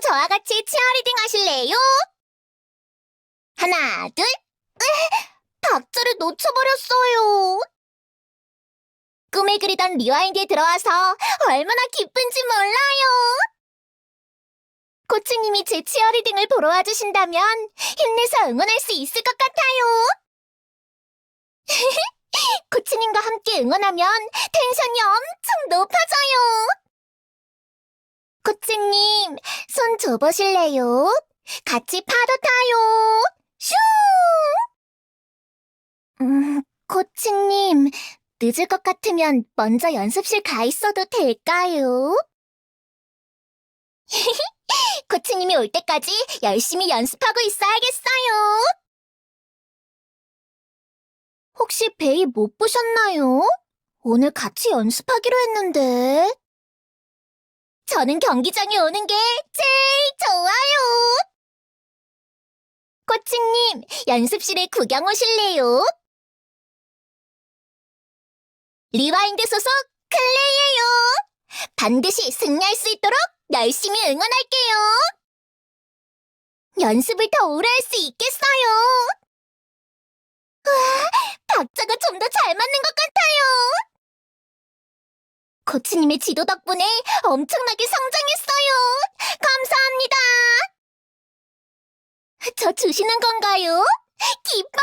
저와 같이 치어리딩 하실래요? 하나, 둘, 으, 박자를 놓쳐버렸어요. 꿈에 그리던 리와인드에 들어와서 얼마나 기쁜지 몰라요. 코치님이 제 치어리딩을 보러 와주신다면 힘내서 응원할 수 있을 것 같아요. 코치님과 함께 응원하면 텐션이 엄청 높아져요. 코치님, 손 줘보실래요? 같이 파도 타요. 슝! 음, 코치님, 늦을 것 같으면 먼저 연습실 가 있어도 될까요? 코치님이 올 때까지 열심히 연습하고 있어야겠어요. 혹시 베이 못 보셨나요? 오늘 같이 연습하기로 했는데. 저는 경기장에 오는 게 제일 좋아요. 코치님, 연습실에 구경 오실래요? 리와인드 소속 클레이예요. 반드시 승리할 수 있도록 열심히 응원할게요. 연습을 더 오래 할 수 있겠어요. 우와, 박자가 좀 더 잘 맞는 것 같아요. 코치님의 지도 덕분에 엄청나게 성장했어요. 감사합니다. 저 주시는 건가요? 기뻐요.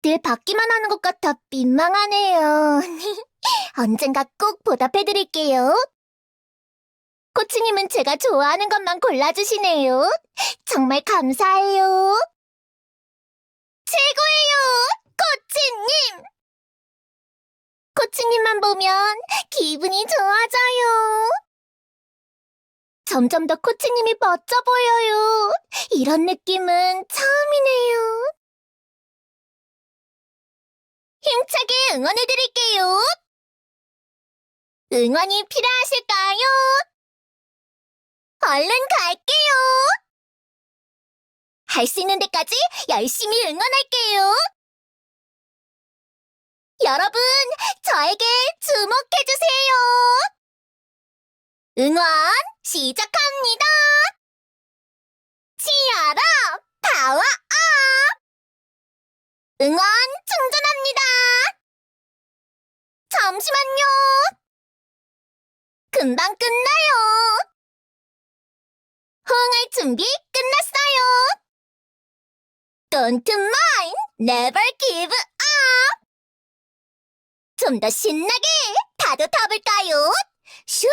늘 받기만 하는 것 같아 민망하네요. 언젠가 꼭 보답해드릴게요. 코치님은 제가 좋아하는 것만 골라주시네요. 정말 감사해요. 최고예요, 코치님! 코치님만 보면 기분이 좋아져요. 점점 더 코치님이 멋져 보여요. 이런 느낌은 처음이네요. 힘차게 응원해드릴게요. 응원이 필요하실까요? 얼른 갈게요. 할 수 있는 데까지 열심히 응원할게요. 여러분, 저에게 주목해주세요. 응원 시작합니다. 치아라 파워업! 응원 충전합니다. 잠시만요. 금방 끝나요. 호응할 준비 끝났어요. Don't mind, never give up. 좀 더 신나게 다도 타볼까요? 슈!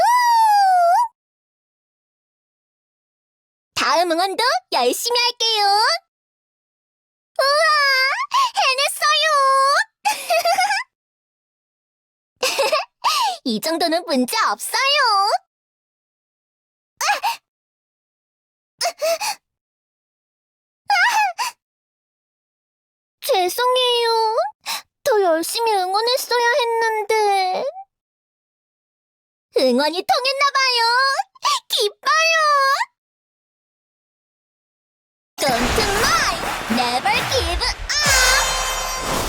다음 응원도 열심히 할게요. 우와, 해냈어요. 이 정도는 문제 없어요. 죄송해요. 열심히 응원했어야 했는데. 응원이 통했나봐요. 기뻐요.